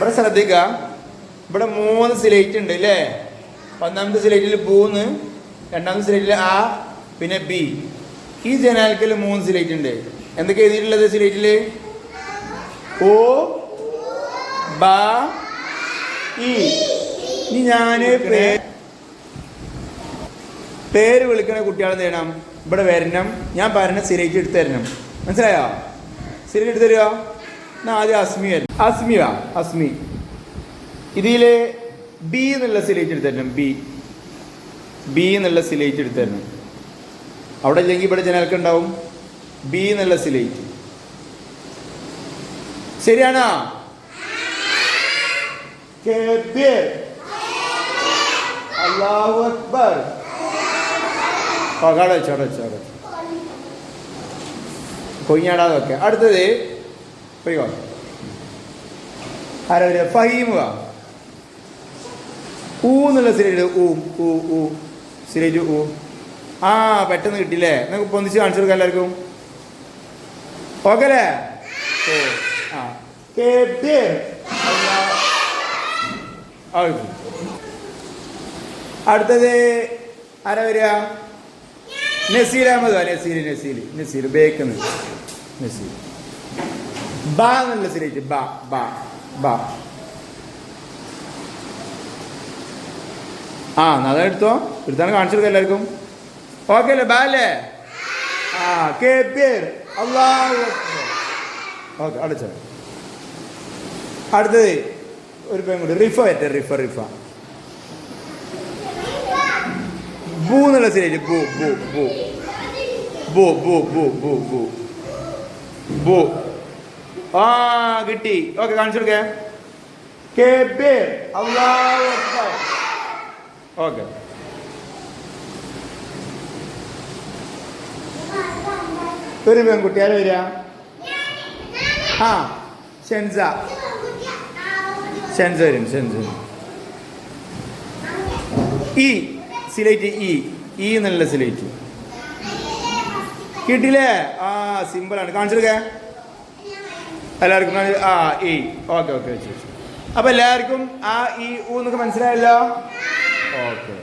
ഇവിടെ ശ്രദ്ധിക്കുക ഇവിടെ മൂന്ന് സിലേറ്റ് ഉണ്ട് അല്ലേ ഒന്നാമത്തെ സിലേറ്റിൽ പൂന്ന് രണ്ടാമത്തെ സിലേറ്റിൽ ആ പിന്നെ ബി. ഈ ജനാൽക്കൽ മൂന്ന് സിലേറ്റ് ഉണ്ട്. എന്തൊക്കെ എഴുതിയിട്ടുള്ളത് സിലേറ്റിൽ ഓ ബ ഇ. ഇനി ഞാൻ പേര് വിളിക്കണ കുട്ടികളെ ചെയ്യണം? ഇവിടെ വരണം. ഞാൻ പറഞ്ഞ സിലേറ്റ് എടുത്തു തരണം. മനസ്സിലായോ? സിലേറ്റ് എടുത്തു തരുമോ നാല് അസ്മിയൻ അസ്മിയ അസ്മി വാ ബി എന്നുള്ള സിലേറ്റ് എടുത്തരണം ബി ബി എന്നുള്ള സിലേറ്റ് എടുത്തരണം. അവിടെ ഇല്ലെങ്കിൽ ഇവിടെ ജനൽക്ക് ഉണ്ടാവും. ബി എന്നുള്ള സിലേറ്റ് ശരിയാണോ? അള്ളാഹു അക്ബർ. കൊയ്യാടാതൊക്കെ അടുത്തത്. പോയിക്കോ. ആരാ വരിക? ഫഹീമുക. ഊ എന്നുള്ള സിലേറ്റ് ഊ ഊ ഊ. സിലേറ്റ് ഊ. ആ പെട്ടെന്ന് കിട്ടില്ലേ നിങ്ങൾക്ക് പൊന്നിച്ച് കാണിച്ചു കൊടുക്കാം എല്ലാവർക്കും. ഓക്കെ അല്ലേ ഓ ആ. അടുത്തത് ആരാ വരിക? നസീർ അഹമ്മദ്. നസീർ നസീർ. നസീർ ബേക്കുന്നത് നസീർ. ബ ബ ബ ബ. ആ എന്നാ എടുത്തോ. എടുത്താണ് കാണിച്ചു എല്ലാവർക്കും. ഓക്കെ അല്ലേ? ബാ അല്ലേ? ആ കെ പേർ അള്ളാഹു ഓക്കെ അടച്ച. അടുത്തത് ഒരു പെൺകുട്ടി കൂടി. റിഫ വരട്ടെ റിഫ റിഫ. ബൂ എന്നുള്ള സിലേറ്റ് ബൂ ബൂ ബൂ. ബൂ ബൂ ബൂ ബൂ ബൂ. ബൂ. ആ കിട്ടി. ഓക്കെ കാണിച്ചു കൊടുക്കേ. അള്ളാഹു ഓക്കെ. ഒരു പെൺകുട്ടി. ആര് വരിക? ആ ഷെൻസ. ഷെൻസ വരും ഷെൻസ വരും. ഇ. Slate E. ഇ എന്നുള്ള സിലേറ്റ്. കിട്ടില്ലേ ആ സിമ്പിളാണ്. കാണിച്ചെടുക്കേ എല്ലാവർക്കും ആ ഈ ഓക്കെ ഓക്കെ അപ്പൊ അപ്പോൾ എല്ലാവർക്കും ആ ഈ ഊ എന്നൊക്കെ മനസ്സിലായല്ലോ? ഓക്കെ.